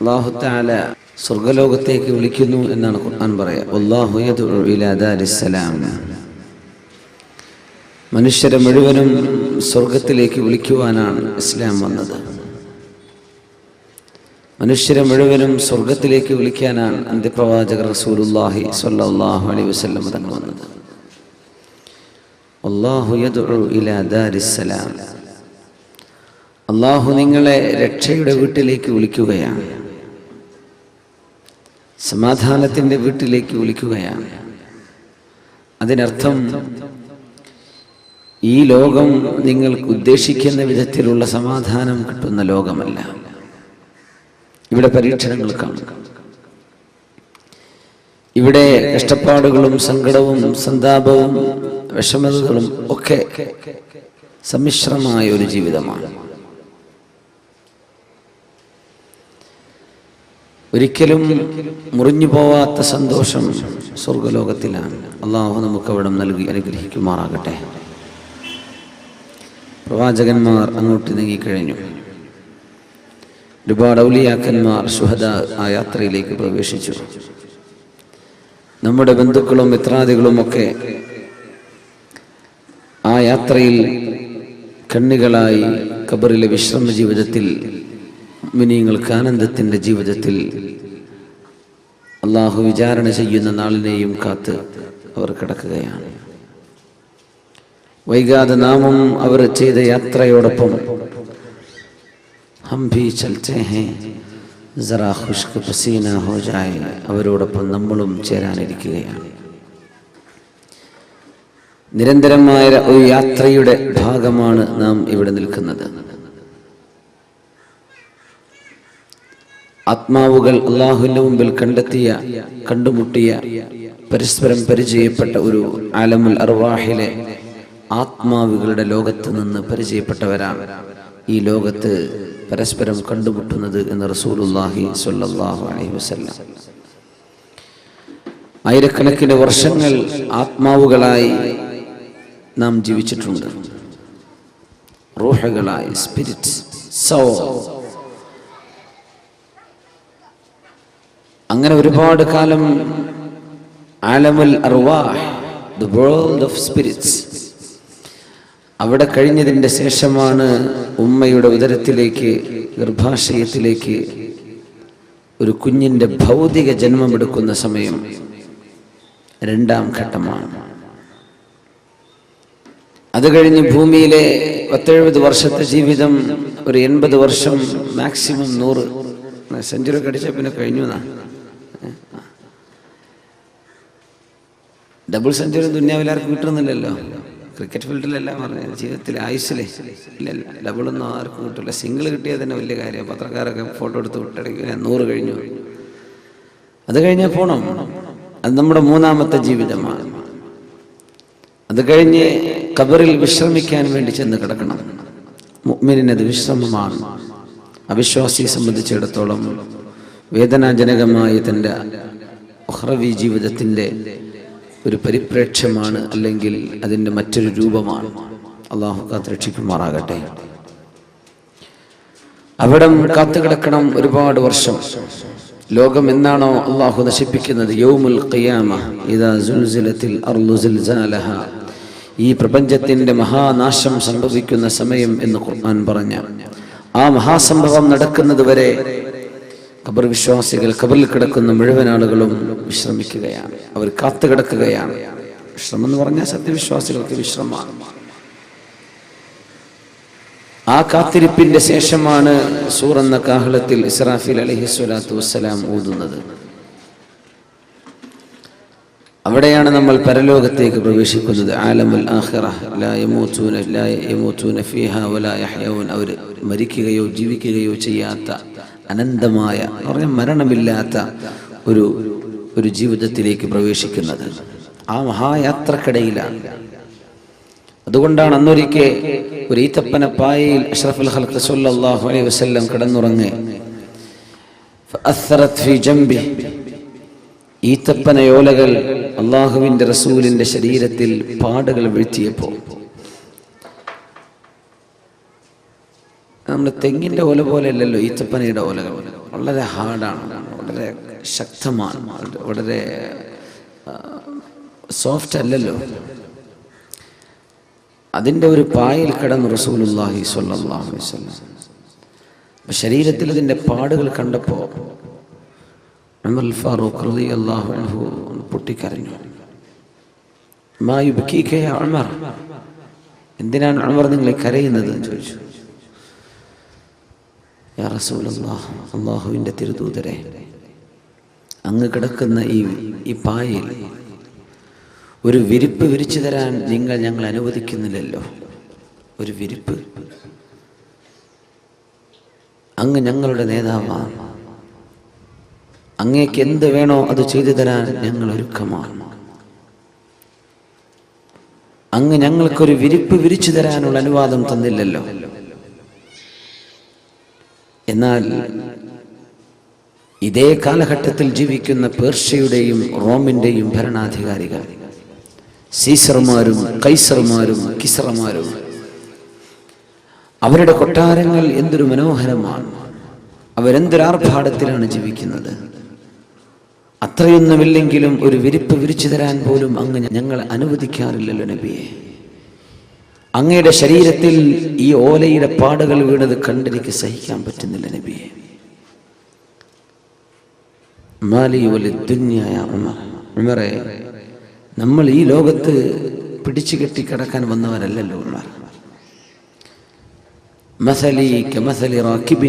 അള്ളാഹുത്താല സ്വർഗലോകത്തേക്ക് വിളിക്കുന്നു എന്നാണ് ഖുർആൻ പറയുക മനുഷ്യരെ മുഴുവനും സ്വർഗത്തിലേക്ക് വിളിക്കുവാനാണ് ഇസ്ലാം വന്നത്. മനുഷ്യരെ മുഴുവനും സ്വർഗത്തിലേക്ക് വിളിക്കാനാണ് അന്ത്യപ്രവാചകർ റസൂലുല്ലാഹി സ്വല്ലല്ലാഹു അലൈഹി വസ്ലം തങ്ങൾ വന്നത്. അള്ളാഹു നിങ്ങളെ രക്ഷയുടെ വീട്ടിലേക്ക് വിളിക്കുകയാണ്. സമാധാനത്തിന്റെ വീട്ടിലേക്ക് വിളിക്കുകയാണ്. അതിനർത്ഥം ഈ ലോകം നിങ്ങൾക്ക് ഉദ്ദേശിക്കുന്ന വിധത്തിലുള്ള സമാധാനം കിട്ടുന്ന ലോകമല്ല. ഇവിടെ പരീക്ഷണങ്ങൾ കാണും. ഇവിടെ കഷ്ടപ്പാടുകളും സങ്കടവും സന്താപവും വിഷമതകളും ഒക്കെ സമ്മിശ്രമായ ഒരു ജീവിതമാണ്. ഒരിക്കലും മുറിഞ്ഞു പോവാത്ത സന്തോഷം സ്വർഗലോകത്തിലാണ്. അള്ളാഹു നമുക്ക് അവിടെ നൽകി അനുഗ്രഹിക്കുമാറാകട്ടെ. പ്രവാചകന്മാർ അങ്ങോട്ട് നീങ്ങിക്കഴിഞ്ഞു. ഒരുപാട് ഔലിയാക്കന്മാർ സുഹദ ആ യാത്രയിലേക്ക് പ്രവേശിച്ചു. നമ്മുടെ ബന്ധുക്കളും മിത്രാദികളുമൊക്കെ ആ യാത്രയിൽ കണ്ണികളായി കബറിലെ വിശ്രമ ജീവിതത്തിൽ മിനിങ്ങൾക്ക് ആനന്ദത്തിന്റെ ജീവിതത്തിൽ അള്ളാഹു വിചാരണ ചെയ്യുന്ന നാളിനെയും കാത്ത് അവർ കിടക്കുകയാണ്. വൈകാതെ നാമും അവർ ചെയ്ത യാത്രയോടൊപ്പം ഹം ഭീ ചൽത്തെ അവരോടൊപ്പം നമ്മളും ചേരാനിരിക്കുകയാണ്. നിരന്തരമായ ഒരു യാത്രയുടെ ഭാഗമാണ് നാം ഇവിടെ നിൽക്കുന്നത്. ആത്മാവുകൾ അള്ളാഹുവിന്റെ മുമ്പിൽ കണ്ടെത്തിയ കണ്ടുമുട്ടിയ പരസ്പരം പരിചയപ്പെട്ട ഒരു ആലമുൽ അർവാഹിലെ ആത്മാവുകളുടെ ലോകത്ത് നിന്ന് പരിചയപ്പെട്ടവരാ ഈ ലോകത്ത് പരസ്പരം കണ്ടുമുട്ടുന്നത് എന്ന് റസൂലുല്ലാഹി സ്വല്ലല്ലാഹു അലൈഹി വസല്ലം. ആയിരക്കണക്കിന് വർഷങ്ങൾ ആത്മാവുകളായി നാം ജീവിച്ചിട്ടുണ്ട്. റൂഹകളായി സ്പിരിറ്റ് സോ അങ്ങനെ ഒരുപാട് കാലം ആലമുൽ അർവാഹ് ദ വേൾഡ് ഓഫ് സ്പിരിറ്റ്സ് അവിടെ കഴിഞ്ഞതിന്റെ ശേഷമാണ് ഉമ്മയുടെ ഉദരത്തിലേക്ക് ഗർഭാശയത്തിലേക്ക് ഒരു കുഞ്ഞിന്റെ ഭൗതിക ജന്മമെടുക്കുന്ന സമയം രണ്ടാം ഘട്ടമാണ്. അത് കഴിഞ്ഞ് ഭൂമിയിലെ പത്തെഴുപത് വർഷത്തെ ജീവിതം ഒരു എൺപത് വർഷം മാക്സിമം നൂറ് സെഞ്ചുറി കടിച്ച പിന്നെ കഴിഞ്ഞു എന്നാ. ഡബിൾ സെഞ്ചുറി ദുന്യാവിൽ ആർക്കും കിട്ടുന്നില്ലല്ലോ. ക്രിക്കറ്റ് ഫീൽഡിലെല്ലാം പറഞ്ഞു ജീവിതത്തിൽ ആയുസ്സിലെ ഇല്ലല്ല ഡബിളൊന്നും ആർക്കും കിട്ടില്ല സിംഗിൾ കിട്ടിയാൽ തന്നെ വലിയ കാര്യം പത്രക്കാരൊക്കെ ഫോട്ടോ എടുത്ത് വിട്ടടിക്കുക നൂറ് കഴിഞ്ഞു. അത് കഴിഞ്ഞാൽ പോണം. അത് നമ്മുടെ മൂന്നാമത്തെ ജീവിതമാണ്. അത് കഴിഞ്ഞ് കബറിൽ വിശ്രമിക്കാൻ വേണ്ടി ചെന്ന് കിടക്കണം. മുഗ്മിനത് വിശ്രമമാണ്. അവിശ്വാസിയെ സംബന്ധിച്ചിടത്തോളം വേദനാജനകമായ തന്റെ ഉഹ്റവി ജീവിതത്തിന്റെ ഒരു പരിപ്രേക്ഷ്യമാണ് അല്ലെങ്കിൽ അതിന്റെ മറ്റൊരു രൂപമാണ്. അള്ളാഹു കാത്തുരക്ഷിക്കുമാറാകട്ടെ. അവിടം കാത്തുകിടക്കണം ഒരുപാട് വർഷം. ലോകം എന്നാണോ അള്ളാഹു നശിപ്പിക്കുന്നത്? യൗമുൽ ഖിയാമ ഇദാ സുൽസിലത്തിൽ ഈ പ്രപഞ്ചത്തിന്റെ മഹാനാശം സംഭവിക്കുന്ന സമയം എന്ന് ഖുർആൻ പറഞ്ഞ. ആ മഹാസംഭവം നടക്കുന്നത് വരെ ഖബർ വിശ്വാസികൾ ഖബറിൽ കിടക്കുന്ന മുഴുവൻ ആളുകളും വിശ്രമിക്കുകയാണ്. അവർ കാത്തു കിടക്കുകയാണ്. വിശ്രമം എന്ന് പറഞ്ഞാൽ സത്യവിശ്വാസികൾക്ക് വിശ്രമമാണ്. ആ കാത്തിരിപ്പിന്റെ ശേഷമാണ് സൂർ എന്ന കാഹളത്തിൽ ഇസ്രാഫിൽ അലഹി സ്വലാത്തു വസ്സലാം ഊതുന്നത്. അവിടെയാണ് നമ്മൾ പരലോകത്തേക്ക് പ്രവേശിക്കുന്നത്. ആലമുൽ ആഖിറ ലാ വലാ മരിക്കുകയോ ജീവിക്കുകയോ ചെയ്യാത്ത അനന്തമായ പറയാം മരണമില്ലാത്ത ഒരു ഒരു ജീവിതത്തിലേക്ക് പ്രവേശിക്കുന്നത്. ആ മഹായാത്രക്കിടയിലാണ് അതുകൊണ്ടാണ് അന്നൊരിക്കെ ഒരു ഈത്തപ്പനപ്പായയിൽ അഷ്റഫുൽ ഹൽക്ക് സല്ലാഹു അലൈഹി വസ്ല്ലം കിടന്നുറങ്ങി. ഈത്തപ്പനയോലകൾ അള്ളാഹുവിന്റെ റസൂലിന്റെ ശരീരത്തിൽ പാടുകൾ വീഴ്ത്തിയപ്പോൾ. നമ്മൾ തെങ്ങിന്റെ ഓല പോലെയല്ലല്ലോ ഈച്ചപ്പനയുടെ ഓലകൾ. വളരെ ഹാർഡാണ് വളരെ ശക്തമാണ് വളരെ സോഫ്റ്റ് അല്ലല്ലോ. അതിന്റെ ഒരു പായിൽ കിടന്ന് റസൂലുല്ലാഹി വസല്ലം. അപ്പോൾ ശരീരത്തിൽ ഇതിന്റെ പാടുകൾ കണ്ടപ്പോൾ ഉമർ ഫാറൂഖ് റളിയല്ലാഹു അൻഹു പൊട്ടിക്കരഞ്ഞു. മാ യുബ്കീക യാ ഉമർ? എന്തിനാണ് ഉമർ നിങ്ങളെ കരയുന്നത് എന്ന് ചോദിച്ചു. അള്ളാഹുവിന്റെ തിരുദൂതരെ അങ്ങ് കിടക്കുന്ന ഈ ഈ പായയിൽ ഒരു വിരിപ്പ് വിരിച്ചു തരാൻ നിങ്ങൾ ഞങ്ങൾ അനുവദിക്കുന്നില്ലല്ലോ. ഒരു വിരിപ്പ്. അങ്ങ് ഞങ്ങളുടെ നേതാവാണ് അങ്ങേക്ക് എന്ത് വേണോ അത് ചെയ്തു തരാൻ ഞങ്ങൾ ഒരുക്കമാണ്. അങ്ങ് ഞങ്ങൾക്കൊരു വിരിപ്പ് വിരിച്ചു തരാനുള്ള അനുവാദം തന്നില്ലല്ലോ. എന്നാൽ ഇതേ കാലഘട്ടത്തിൽ ജീവിക്കുന്ന പേർഷ്യയുടെയും റോമിന്റെയും ഭരണാധികാരികൾ സീസർമാരും കൈസർമാരും കിസറമാരും അവരുടെ കൊട്ടാരങ്ങൾ എന്തൊരു മനോഹരമാണ്. അവരെന്തൊരാർഭാടത്തിലാണ് ജീവിക്കുന്നത്. അത്രയൊന്നുമില്ലെങ്കിലും ഒരു വിരിപ്പ് വിരിച്ചു തരാൻ പോലും അങ്ങ് ഞങ്ങൾ അനുവദിക്കാറില്ലല്ലോ നബിയെ. അങ്ങയുടെ ശരീരത്തിൽ ഈ ഓലയുടെ പാടുകൾ വീണത് കണ്ടെനിക്ക് സഹിക്കാൻ പറ്റുന്നില്ല നബിയെ മാലി വലി ദുന്യായ ഉമർ ഉമറെ നമ്മൾ ഈ ലോകത്ത് പിടിച്ചു കെട്ടി കിടക്കാൻ വന്നവരല്ലല്ലോ ഉമർ مثلي كمثل راكب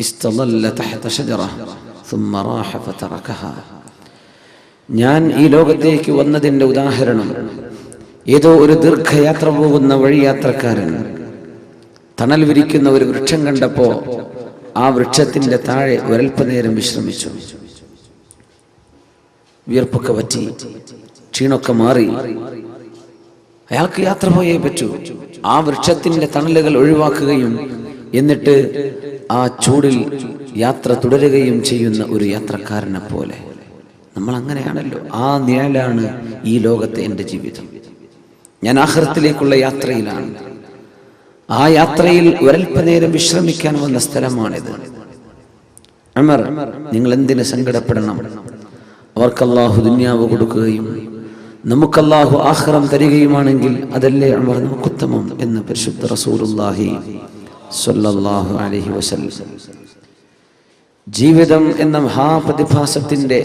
استظل تحت شجرة ثم راح فتركها ഞാൻ ഈ ലോകത്തേക്ക് വന്നതിൻ്റെ ഉദാഹരണം ഏതോ ഒരു ദീർഘയാത്ര പോകുന്ന വഴിയാത്രക്കാരൻ തണൽ വിരിക്കുന്ന ഒരു വൃക്ഷം കണ്ടപ്പോ ആ വൃക്ഷത്തിന്റെ താഴെ ഒരൽപ്പനേരം വിശ്രമിച്ചു. വിയർപ്പൊക്കെ പറ്റി ക്ഷീണൊക്കെ മാറി. അയാൾക്ക് യാത്ര പോയേ പറ്റൂ. ആ വൃക്ഷത്തിന്റെ തണലുകൾ ഒഴിവാക്കുകയും എന്നിട്ട് ആ ചൂടിൽ യാത്ര തുടരുകയും ചെയ്യുന്ന ഒരു യാത്രക്കാരനെ പോലെ. നമ്മൾ അങ്ങനെയാണല്ലോ ആ നിഴലാണ് ഈ ലോകത്തെ എന്റെ ജീവിതം. ഞാൻ ആഹ്റത്തിലേക്കുള്ള യാത്രയിലാണ്. ആ യാത്രയിൽ ഒരൽപ്പനേരം വിശ്രമിക്കാൻ വന്ന സ്ഥലമാണിത്. അമർ നിങ്ങൾ എന്തിന് സങ്കടപ്പെടണം? അവർക്ക് അള്ളാഹു ദുന്യാവ് കൊടുക്കുകയും നമുക്ക് അള്ളാഹു ആഹ്റം തരികയുമാണെങ്കിൽ അതല്ലേ അമർ നമുക്കുത്തമം എന്ന് പരിശുദ്ധ റസൂലുല്ലാഹി സ്വല്ലല്ലാഹു അലൈഹി വസല്ലം. ജീവിതം എന്ന മഹാപ്രതിഭാസത്തിന്റെ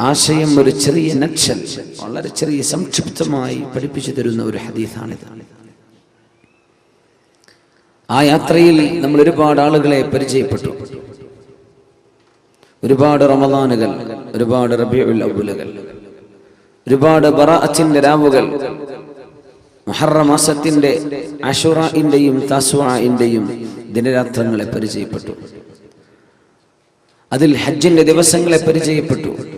ആശയം ഒരു ചെറിയ നക്ഷൻ വളരെ ചെറിയ സംക്ഷിപ്തമായി പഠിപ്പിച്ചു തരുന്ന ഒരു ഹദീസാണിത്. ആ യാത്രയിൽ നമ്മൾ ഒരുപാട് ആളുകളെ പരിചയപ്പെട്ടു. ഒരുപാട് റമദാനുകൾ ഒരുപാട് അവലുകൾ ഒരുപാട് ബറാഅത്തിന്റെ രാവുകൾ മഹറമാസത്തിന്റെ മാസത്തിന്റെ അഷുറയിന്റെയും തസ്വാഇന്റെയും ദിനരാത്രങ്ങളെ പരിചയപ്പെട്ടു. അതിൽ ഹജ്ജിന്റെ ദിവസങ്ങളെ പരിചയപ്പെട്ടു.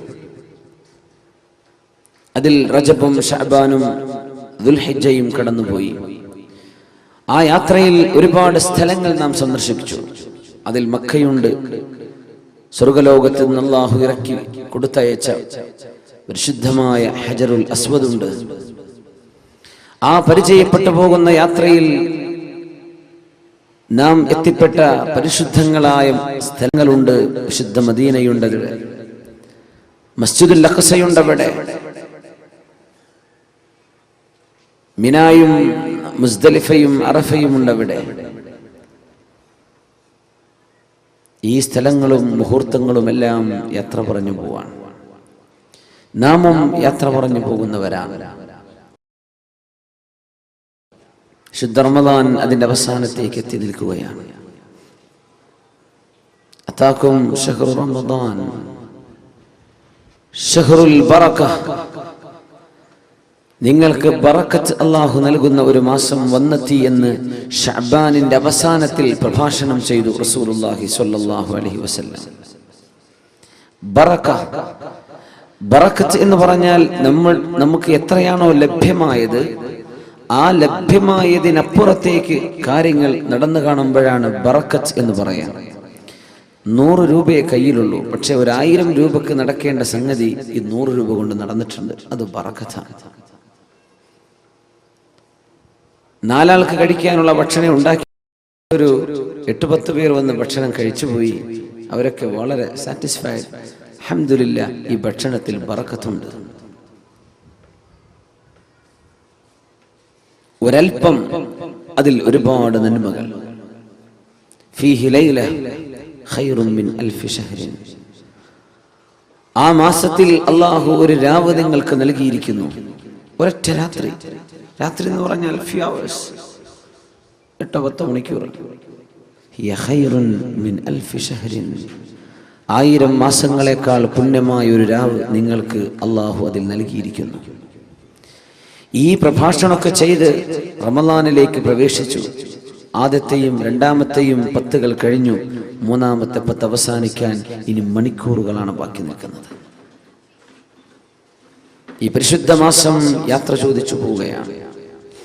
അതിൽ റജബും ഷഹബാനും ദുൽഹിജയും കടന്നുപോയി. ആ യാത്രയിൽ ഒരുപാട് സ്ഥലങ്ങൾ നാം സന്ദർശിച്ചു. അതിൽ മക്കയുണ്ട്. സ്വർഗലോകത്ത് നിന്ന് ഇറക്കി കൊടുത്തയച്ച പരിശുദ്ധമായ ഹജറുൽ അസ്വദുണ്ട് ആ പരിചയപ്പെട്ടു പോകുന്ന യാത്രയിൽ നാം എത്തിപ്പെട്ട പരിശുദ്ധങ്ങളായ സ്ഥലങ്ങളുണ്ട്. വിശുദ്ധ മദീനയുണ്ട് മസ്ജിദുൽ അഖസയുണ്ട് അവിടെ. മിനായും മുസ്ദലിഫയും അറഫയും ഉണ്ടവിടെ. ഈ സ്ഥലങ്ങളും മുഹൂർത്തങ്ങളും എല്ലാം യാത്ര പറഞ്ഞു പോവാണ് നാമും യാത്ര പറഞ്ഞു പോകുന്നവരാണ്. ശുദ്ധ റമദാൻ അതിന്റെ അവസാനത്തേക്ക് എത്തി നിൽക്കുകയാണ്. അത്താക്കും ഷഹറു റമദാൻ. ഷഹ്റുൽ ബറക. നിങ്ങൾക്ക് ബറക്കത്ത് അള്ളാഹു നൽകുന്ന ഒരു മാസം വന്നെത്തി എന്ന് ഷബാനിന്റെ അവസാനത്തിൽ പ്രഭാഷണം ചെയ്തു സ്വല്ലല്ലാഹു അലൈഹി വസല്ലം. ബറക ബറക്കത്ത് എന്ന് പറഞ്ഞാൽ നമ്മൾ നമുക്ക് എത്രയാണോ ലഭ്യമായത് ആ ലഭ്യമായതിനപ്പുറത്തേക്ക് കാര്യങ്ങൾ നടന്നു കാണുമ്പോഴാണ് ബറക്കത്ത് എന്ന് പറയാൻ നൂറ് രൂപയെ കയ്യിലുള്ളൂ. പക്ഷെ ഒരായിരം രൂപക്ക് നടക്കേണ്ട സംഗതി ഈ നൂറ് രൂപ കൊണ്ട് നടന്നിട്ടുണ്ട്. അത് ബറക്കത്താണ്. നാലാൾക്ക് കഴിക്കാനുള്ള ഭക്ഷണം ഉണ്ടാക്കി. ഒരു എട്ട് പത്ത് പേർ വന്ന് ഭക്ഷണം കഴിച്ചുപോയി അവരൊക്കെ വളരെ സാറ്റിസ്ഫൈഡ് അഹമ്മദില്ല ഈ ഭക്ഷണത്തിൽ ബറക്കത്തുണ്ട്. ഒരൽപ്പം അതിൽ ഒരുപാട് നന്മകൾ. ആ മാസത്തിൽ അള്ളാഹു ഒരു രാവ് നിങ്ങൾക്ക് നൽകിയിരിക്കുന്നു. ഒരൊറ്റ രാത്രി. രാത്രി എന്ന് പറഞ്ഞാൽ ഫ്യൂ അവേഴ്സ് എട്ടോ പത്തോ മണിക്കൂർ മിൻ ആയിരം മാസങ്ങളെക്കാൾ പുണ്യമായ ഒരു രാവ് നിങ്ങൾക്ക് അള്ളാഹു അതിൽ നൽകിയിരിക്കുന്നു. ഈ പ്രഭാഷണമൊക്കെ ചെയ്ത് റമലാനിലേക്ക് പ്രവേശിച്ചു. ആദ്യത്തെയും രണ്ടാമത്തെയും പത്തുകൾ കഴിഞ്ഞു. മൂന്നാമത്തെ പത്ത് അവസാനിക്കാൻ ഇനി മണിക്കൂറുകളാണ് ബാക്കി നിൽക്കുന്നത്. ഈ പരിശുദ്ധ മാസം യാത്ര ചോദിച്ചു പോവുകയാണ്.